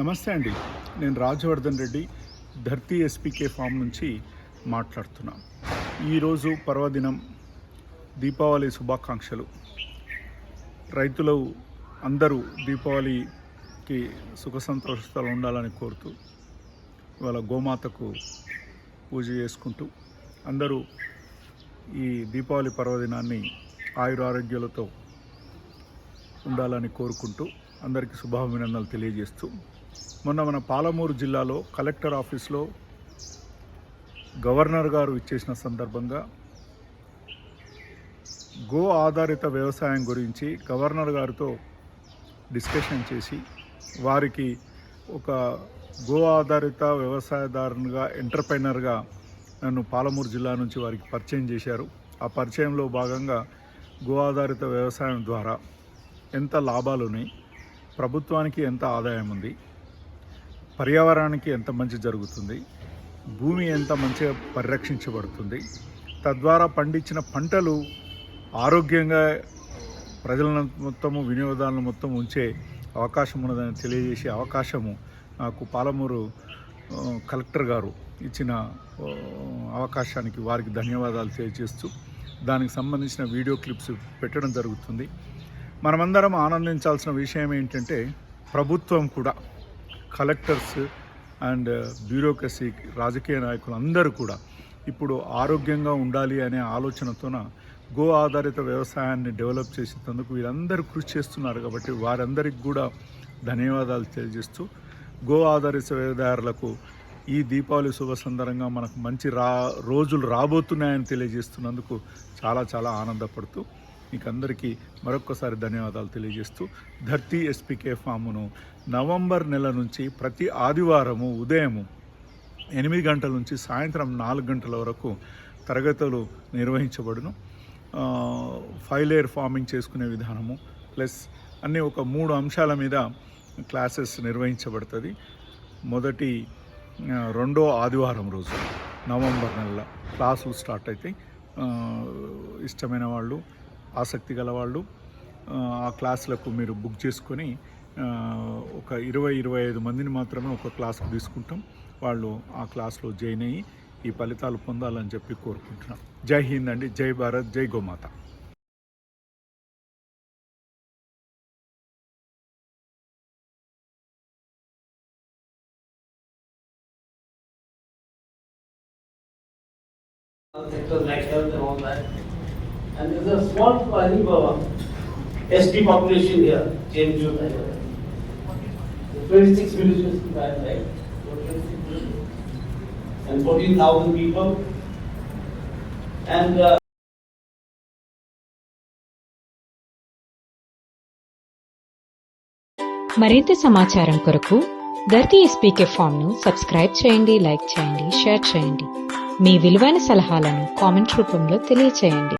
నమస్తే అండి. నేను రాజవర్ధన్ రెడ్డి ధర్తీ ఎస్పీకే ఫామ్ నుంచి మాట్లాడుతున్నా. ఈరోజు పర్వదినం దీపావళి శుభాకాంక్షలు. రైతులు అందరూ దీపావళికి సుఖ సంతోషాలు ఉండాలని కోరుతూ ఇవాళ గోమాతకు పూజ చేసుకుంటూ అందరూ ఈ దీపావళి పర్వదినాన్ని ఆయురారోగ్యాలతో ఉండాలని కోరుకుంటూ అందరికీ శుభాభినందనలు తెలియజేస్తూ మొన్న మన పాలమూరు జిల్లాలో కలెక్టర్ ఆఫీస్లో గవర్నర్ గారు ఇచ్చేసిన సందర్భంగా గో ఆధారిత వ్యవసాయం గురించి గవర్నర్ గారితో డిస్కషన్ చేసి వారికి ఒక గో ఆధారిత వ్యవసాయదారునిగా ఎంటర్ప్రైనర్గా నన్ను పాలమూరు జిల్లా నుంచి వారికి పరిచయం చేశారు. ఆ పరిచయంలో భాగంగా గో ఆధారిత వ్యవసాయం ద్వారా ఎంత లాభాలు ఉన్నాయి ప్రభుత్వానికి ఎంత ఆదాయం ఉంది పర్యావరణానికి ఎంత మంచి జరుగుతుంది? భూమి ఎంత మంచిగా పరిరక్షించబడుతుంది? తద్వారా పండించిన పంటలు ఆరోగ్యంగా ప్రజలను మొత్తము వినియోగదారులను మొత్తం ఉంచే అవకాశం ఉన్నదని తెలియజేసే అవకాశము నాకు పాలమూరు కలెక్టర్ గారు ఇచ్చిన అవకాశానికి వారికి ధన్యవాదాలు తెలియజేస్తూ దానికి సంబంధించిన వీడియో క్లిప్స్ పెట్టడం జరుగుతుంది. మనమందరం ఆనందించాల్సిన విషయం ఏంటంటే ప్రభుత్వం కూడా కలెక్టర్స్ అండ్ బ్యూరోక్రసీ రాజకీయ నాయకులు అందరూ కూడా ఇప్పుడు ఆరోగ్యంగా ఉండాలి అనే ఆలోచనతోన గో ఆధారిత వ్యవసాయాన్ని డెవలప్ చేసేందుకు వీరందరూ కృషి చేస్తున్నారు కాబట్టి వారందరికీ కూడా ధన్యవాదాలు తెలియజేస్తూ గో ఆధారిత వ్యవదారులకు ఈ దీపావళి శుభ సందర్భంగా మనకు మంచి రా రోజులు రాబోతున్నాయని తెలియజేస్తున్నందుకు చాలా చాలా ఆనందపడుతూ మీకు అందరికీ మరొక్కసారి ధన్యవాదాలు తెలియజేస్తూ ధర్తీ ఎస్పీకే ఫామును నవంబర్ నెల నుంచి ప్రతి ఆదివారము ఉదయము ఎనిమిది గంటల నుంచి సాయంత్రం నాలుగు గంటల వరకు తరగతులు నిర్వహించబడును. ఆ, ఫైవ్ లేయర్ ఫార్మింగ్ చేసుకునే విధానము ప్లస్ అన్ని ఒక మూడు అంశాల మీద క్లాసెస్ నిర్వహించబడుతుంది. మొదటి రెండో ఆదివారం రోజు నవంబర్ నెలలో క్లాసులు స్టార్ట్ అవుతాయి ఇష్టమైన వాళ్ళు ఆసక్తి గలవాళ్ళు ఆ, క్లాసులకు మీరు బుక్ చేసుకొని ఒక ఇరవై ఇరవై ఐదు మందిని మాత్రమే ఒక క్లాస్కి తీసుకుంటాం వాళ్ళు ఆ క్లాస్లో జాయిన్ అయ్యి ఈ ఫలితాలు పొందాలని చెప్పి కోరుకుంటున్నాం జై హింద్ అండి జై భారత్ జై గోమాత sectors like that, all that. And there's a small, I think, uh, population here, James June. Twenty-six villages in that, right? And fourteen thousand people. And, uh, మరింత సమాచారం కొరకు ధర్తి ఎస్పీకే ఫామ్ను సబ్స్క్రైబ్ చేయండి లైక్ చేయండి షేర్ చేయండి మీ విలువైన సలహాలను కామెంట్ రూపంలో తెలియచేయండి